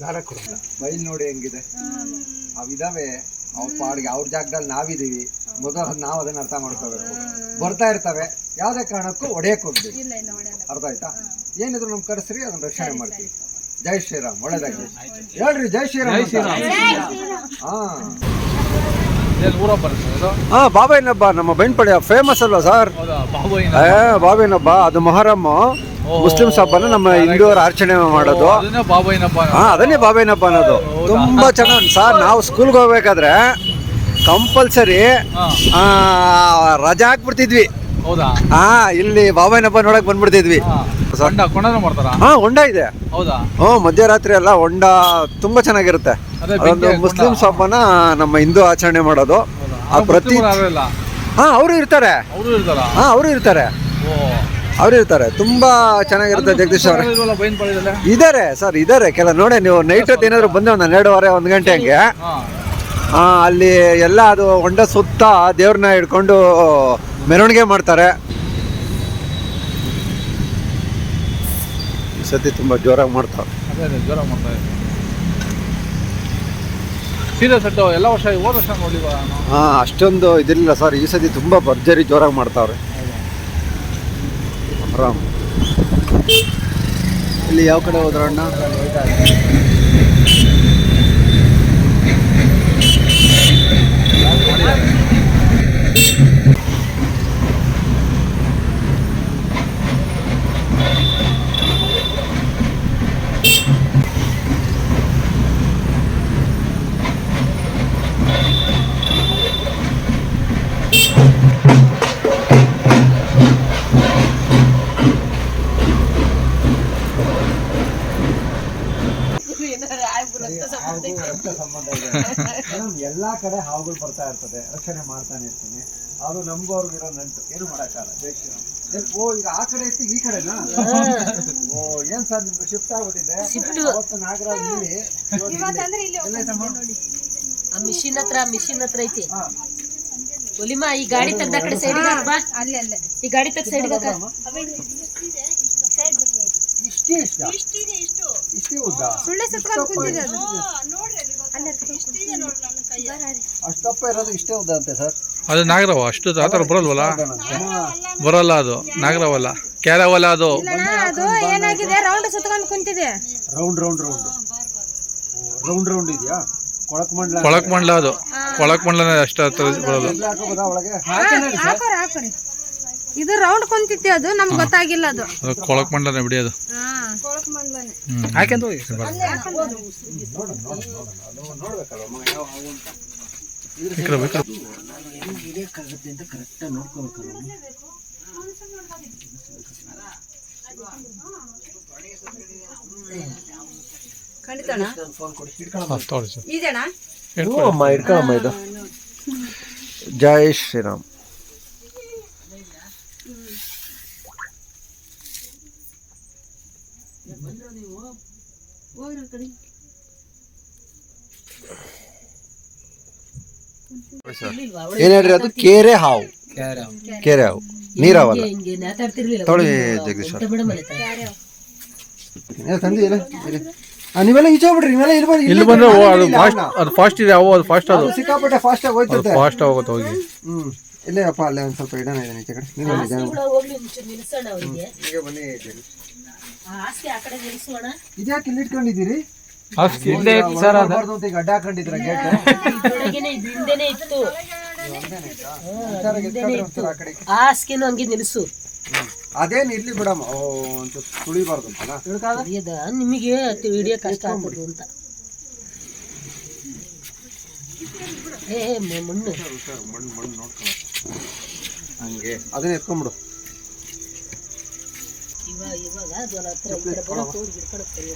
ದಾರ ಕೊಡಲ್ಲ ಬೈಲ್ ನೋಡಿ ಹೆಂಗಿದೆ? ಅವಿದಾವೆ ಅವ್ರ ಪಾಡಿಗೆ ಅವ್ರ ಜಾಗದಲ್ಲಿ ನಾವಿದೀವಿ. ಮೊದಲು ನಾವು ಅದನ್ನ ಅರ್ಥ ಮಾಡ್ಕೋಬೇಕು. ಬರ್ತಾ ಇರ್ತವೆ. ಯಾವುದೇ ಕಾರಣಕ್ಕೂ ಒಡೆಯಕ್ಕೆ ಹೋಗ್ಬೇಕು ಅರ್ಥ ಆಯ್ತಾ? ಏನಿದ್ರು ನಮ್ ಕರೆಸ್ರಿ ಅದನ್ನ ರಕ್ಷಣೆ ಮಾಡ್ತೀವಿ. ಜೈ ಶ್ರೀರಾಮ್ ಒಳ್ಳೇದಾಗಿ ಹೇಳ್ರಿ ಜೈ ಶ್ರೀರಾಮ್. ಹಾ. ಹಾ ಬಾಬಾಯಿನ ಹಬ್ಬ ನಮ್ಮ ಬೈನ್ಪಳ್ಳಿ ಫೇಮಸ್ ಅಲ್ವಾ ಸರ್? ಹೌದಾ ಬಾಬುಯಿನ ಹಬ್ಬ ಅದು ಮೊಹರಮ್. ಮುಸ್ಲಿಮ್ಸ್ ಹಬ್ಬನ ನಮ್ಮ ಹಿಂದೂ ಆಚರಣೆ ಮಾಡೋದು. ಹಾ ಅದನ್ನೇ ಬಾಬಾಯಿನ ಹಬ್ಬ ಅನ್ನೋದು ತುಂಬಾ ಚೆನ್ನಾಗಿ ಸರ್ ನಾವು ಸ್ಕೂಲ್ಗೆ ಹೋಗ್ಬೇಕಾದ್ರೆ ಕಂಪಲ್ಸರಿ ರಜಾ ಹಾಕ್ಬಿಡ್ತಿದ್ವಿ. ಹೌದಾ? ಹಾ ಇಲ್ಲಿ ಬಾಬಾಯ್ ಹಬ್ಬ ನೋಡಕ್ ಬಂದ್ಬಿಡ್ತಿದ್ವಿ. ಹಾ ಕೊಂಡ ಕೊಂಡನ ಮಾಡ್ತಾರಾ? ಹಾ ಹೊಂಡ ಇದೆ. ಹೌದಾ? ಹ್ಞೂ ಮಧ್ಯರಾತ್ರಿ ಎಲ್ಲ ಹೊಂಡ ತುಂಬಾ ಚೆನ್ನಾಗಿರುತ್ತೆ. ಮುಸ್ಲಿಂ ಅದೊಂದು ಹಬ್ಬನ ನಮ್ಮ ಹಿಂದೂ ಆಚರಣೆ ಮಾಡೋದು. ಆ ಪ್ರತಿ ಹಾ ಅವರು ಇರ್ತಾರೆ. ಹಾ ಅವರು ಇರ್ತಾರೆ. ಅವ್ರು ಇರ್ತಾರೆ. ತುಂಬಾ ಚೆನ್ನಾಗಿರುತ್ತೆ ಜಗದೀಶ್ ಅವ್ರೆ. ಇದಾರೆ ಸರ್ ಇದಾರೆ. ಕೆಲ ನೋಡಿ ನೀವು ನೈಟ್ ಹೊತ್ತು ಏನಾದ್ರು ಬಂದೆ ಒಂದು ಹನ್ನೆರಡುವರೆ ಒಂದು ಗಂಟೆ ಹಂಗೆ. ಹಾ. ಅಲ್ಲಿ ಎಲ್ಲ ಅದು ಹೊಂಡ ಸುತ್ತ ದೇವ್ರನ್ನ ಹಿಡ್ಕೊಂಡು ಮೆರವಣಿಗೆ ಮಾಡ್ತಾರೆ. ಈ ಸತಿ ತುಂಬಾ ಜೋರಾಗಿ ಮಾಡ್ತಾರೆ. ಅದೇ ಅದೇ ಜ್ವರ ಮಾಡ್ತಾ ಇದ್ದಾರೆ. ಸೀರೆ ಸೆಟ್ಟು ಎಲ್ಲ ವರ್ಷ ಹೋದ ವರ್ಷ ಹಾ ಅಷ್ಟೊಂದು ಇದಿರಲಿಲ್ಲ ಸರ್. ಈ ಸತಿ ತುಂಬಾ ಭರ್ಜರಿ ಜೋರಾಗಿ ಮಾಡ್ತಾವ್ರೆ. ಆರಾಮ್. ಇಲ್ಲಿ ಯಾವ ಕಡೆ ಹೋದ್ರ ಅಣ್ಣ? ಎಲ್ಲಾ ಕಡೆ ಹಾವುಗಳು ಬರ್ತಾ ಇರ್ತದೆ. ರಕ್ಷಣೆ ಮಾಡ್ತಾನೆ ಇರ್ತೀನಿ. ಅದು ನಮಗೂ ಅವ್ರಿಗೂ ಇರೋ ನಂಟು. ಏನು ಮಾಡಕ್ಕಾಗಲ್ಲ. ಜೈ ಶ್ರೀರಾಮ್. ಓ ಈಗ ಆ ಕಡೆ ಇತ್ತು ಈ ಕಡೆನಾ? ಓ ಏನ್ ಸರ್ ನಿಮ್ಗೆ ಶಿಫ್ಟ್ ಆಗ್ಬಿಟ್ಟಿದೆ? ಅವತ್ತು ನಾಗರಾಜ್ ಇಲ್ಲಿ ಇವತ್ತು ಇಲ್ಲಿ. ಎಲ್ಲೈತಮ್ಮ? ಆ ಮಿಷಿನ್ ಹತ್ರ ಮಿಷಿನ್ ಹತ್ರ ಐತಿ. ಒಲಿಮಾ ಈ ಗಾಡಿ ತೆಗ್ದ ಕಡೆ ಸೈಡ್ ಬಾ ಅಲ್ಲೇ ಅಲ್ಲೇ. ಈ ಗಾಡಿ ತೆಗ್ ಸೈಡಿಗೆ ಹಾಕ ಇಷ್ಟೇ. ಇಷ್ಟ. ಇಷ್ಟೇ ಉದ್ದ ಸುಳ್ಳೆ ಸುತ್ಕೊಂಡು ಕುಂತಿದೆ ಅದು ಅಷ್ಟಪ್ಪ ಇರೋದು ಇಷ್ಟೇ ಉದ್ದ ಅಂತೆ ಸರ್. ಅದು ನಾಗರವ ಅಷ್ಟು ಆ ಥರ ಬರಲ್ವಲ್ಲ? ಬರಲ್ಲ ಅದು ನಾಗರವಲ್ಲ. ಕ್ಯಾರವಲ್ಲ ಅದು. ಅದು ಏನಾಗಿದೆ ರೌಂಡ್ ಸುತ್ತಕೊಂಡು ಕುಂತಿದೆ. Round round round. Round round ಇದೆಯಾ? ಕೊಳಕ್ ಮಂಡ್ಲ ಕೊಳಕ್ ಮಂಡ್ಲ ಅದು. ಕೊಳಕ್ ಮಂಡ್ಲನೇ ಅಷ್ಟು ಹತ್ರ ಒಳಗೆ? ಹಾಕೋರಿ ಹಾಕೋರಿ. ಇದು ರೌಂಡ್ ಕುಂತಿತ್ತು ಅದು ನಮ್ಗೆ ಗೊತ್ತಾಗಿಲ್ಲ ಅದು. ಅದು ಕೊಳಕ್ ಮಂಡ್ಲನೇ ಬಿಡಿ ಅದು. ಹಾಕ್ಯಂತ ಹೋಗಿ. ಖಂಡಿತಣ್ಣ ಇದಣ್ಣ ಅಮ್ಮ ಏನ್ ಹೇಳ್ರಿ ಅದು? ಕೇರೆ ಹಾವು. ಕೇರೆ ಹಾವು. ನೀರಾವಲ್ಲ? ತೊಳಿ ಜಗದೀಶ್ ತಂದಿ ಇಲ್ಲ ಇಲ್ಲಿ. ಆ, ನೀವೆಲ್ಲ ಈಚೆ ಹೋಗ್ಬಿಡ್ರಿ ನೀವೆಲ್ಲ ಇಲ್ಲಿ ಬಂದು ಇಲ್ಲಿ ಬಂದ್ರೆ ಓ, ಅದು ಫಾಸ್ಟ್ ಅದು ಫಾಸ್ಟ್ ಇದೆ ಅವು ಅದು ಫಾಸ್ಟ್ ಅದು. ಸಿಕ್ಕಾಪಟ್ಟೆ ಫಾಸ್ಟ್ ಆಗಿ ಅದು ಹೋಯ್ತದೆ ಫಾಸ್ಟ್ ಆಗುತ್ತೆ ಹೋಗಿ. ಹ್ಞೂ ಇಲ್ಲೇ ಅಪ್ಪ ಅಲ್ಲೇ ಒಂದ್ ಸ್ವಲ್ಪ ಇಡೋಣ ಇದೆ ಈಚೆ ಕಡೆ. ನೀವು ಬನ್ನಿ ಜನ ಕೂಡ ಹೋಗ್ಲಿ ಒಂಚೂರು ನಿಲ್ಸೋಣ ಅವರಿಗೆ ಈಗ ಬನ್ನಿ ಜಗದೀಶ್. ಆ ಆಸ್ತಿ ಆ ಕಡೆ ನಿಲ್ಸೋಣ ಇದ್ಯಾಕೆ ಇಲ್ಲಿ ಇಟ್ಕೊಂಡಿದ್ದೀರಿ? ಇಲ್ಲೇ ಸರ್ ಅದು. ಹೊರ್ಬಾರ್ದು ಅಂತ ಈಗ ಅಡ್ಡ ಹಾಕೊಂಡಿದ್ರ ಗೇಟ್. ಇದ್ರೊಳಗೇನೆ ಇದು ಹಿಂದೆನೆ ಇತ್ತು. ಆ ಕಡೆ ಆ ಹಾಸಿಗೆನೂ ಹಂಗೆ ನಿಲ್ಲಿಸು. ಅದೇನ್ ಇರ್ಲಿ ಬಿಡಮ್ಮ. ತುಳಿಬಾರ್ದು ಅಂತಲ್ಲ ಅದ ನಿಮಗೆ ಹಿಡಿಯೋ ಕಷ್ಟ ಆಗ್ಬಿಡ್ತು ಅಂತ. ಏ ಏ, ಮ- ಮಣ್ಣು ಮಣ್ಣು ಮಣ್ಣು ನೋಡ್ಕೊ ಹಂಗೆ. ಅದನ್ನ ಎತ್ಕೊಂಡ್ಬಿಡು. ಇವಾಗ ಇವಾಗ ಅದರ ಹತ್ರ ಈ ಕಡೆ ಬರೋಕೆ ಹೋಗಿ ಹಿಡ್ಕೊಳಕ್ ಸರಿ.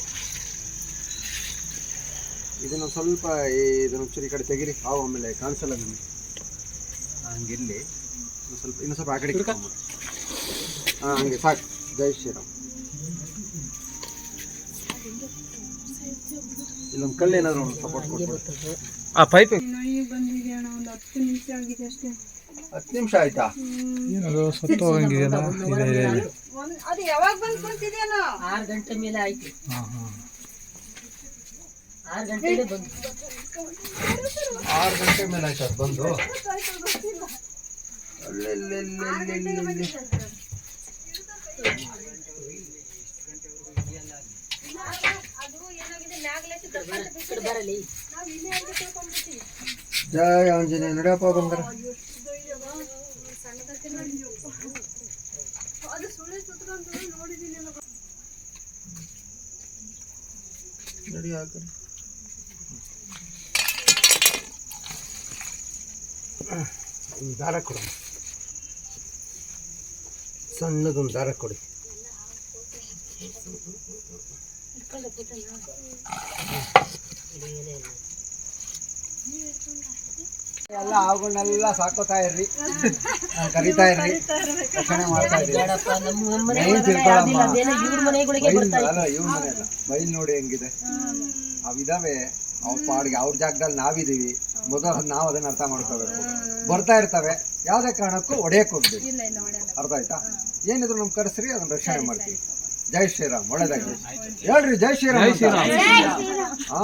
ಇದನ್ನ ಸ್ವಲ್ಪ ಈ ಇದನ್ನ ಒಂಚೂರು ಈ ಕಡೆ ತೆಗಿರಿ. ಹಾವು ಆಮೇಲೆ ಕಾಣಿಸಲ್ಲ ನಿಮಗೆ. ಹಂಗಿರ್ಲಿ. ಸ್ವಲ್ಪ ಇನ್ನು ಸ್ವಲ್ಪ ಆ ಕಡೆ ಹಾಂ ಹಾ ಹಂಗೆ ಸಾಕು. ಜೈ ಶ್ರೀರಾಮ್. ಇಲ್ಲೊಂದು ಕಲ್ಲು ಏನಾದರೂ ಒಂದು ಸಪೋರ್ಟ್ ಕೊಡ್ಬೋದು. ಆ ಪೈಪ್ ಹತ್ತು ನಿಮಿಷ ಆಗಿದೆ ಅಷ್ಟೇ. ಹತ್ತು ನಿಮಿಷ ಆಯ್ತಾ? ಏನದು ಸತ್ತು ಇದೆ ಇದೆ ಇದೆ. ಅದು ಯಾವಾಗ ಬಂದು ಕುಂತಿದೇನೋ ಆರು ಗಂಟೆ ಮೇಲೆ ಆಯ್ತು. ಹಾಂ ಹಾಂ. ಆರು ಗಂಟೆಗೆ ಬಂದು ಆರು ಗಂಟೆ ಮೇಲೆ ಆಯ್ತು ಅದು ಬಂದು. ಈ ಕಡೆ ಬರಲಿ ಜಯ ಆಂಜನೇಯ ನಡೆಯಪ್ಪ ಬಂಗಾರ ನಡಿ ಕಡೆ. ಒಂದು ದಾರ ಕೊಡು. ಸಣ್ಣದೊಂದು ದಾರ ಕೊಡಿ. ಎಲ್ಲ ಅವುಗಳನ್ನೆಲ್ಲ ಸಾಕೋತಾ ಇರ್ರಿ. ಕರಿತಾ ಇರ್ರಿ. ರಕ್ಷಣೆ ಮಾಡ್ತಾ ಇರ್ರಿ ಮನೆ ಇವ್ರ ಬೈಲ್ ಅಲ್ಲ ಇವ್ ಮನೆ ಅಲ್ಲ. ಬೈಲ್ ನೋಡಿ ಹೆಂಗಿದೆ. ಅವಿದಾವೆ ಅವ್ರ ಪಾಡಿಗೆ ಅವ್ರ ಜಾಗದಲ್ಲಿ ನಾವಿದೀವಿ. ಮೊದಲು ನಾವು ಅದನ್ನ ಅರ್ಥ ಮಾಡ್ಕೋಬೇಕು. ಬರ್ತಾ ಇರ್ತವೆ. ಯಾವ್ದೇ ಕಾರಣಕ್ಕೂ ಒಡೆಯಕ್ಕೆ ಹೋಗ್ಬೇಕು ಇಲ್ಲ ಇಲ್ಲ ಅರ್ಥ ಆಯ್ತಾ? ಏನಿದ್ರು ನಮ್ ಕರೆಸ್ರಿ ಅದನ್ನ ರಕ್ಷಣೆ ಮಾಡ್ತೀವಿ. ಜೈ ಶ್ರೀರಾಮ್ ಒಳ್ಳೇದಾಗ್ಲಿ. ಹೇಳ್ರಿ ಜೈ ಶ್ರೀರಾಮ್. ಹಾ.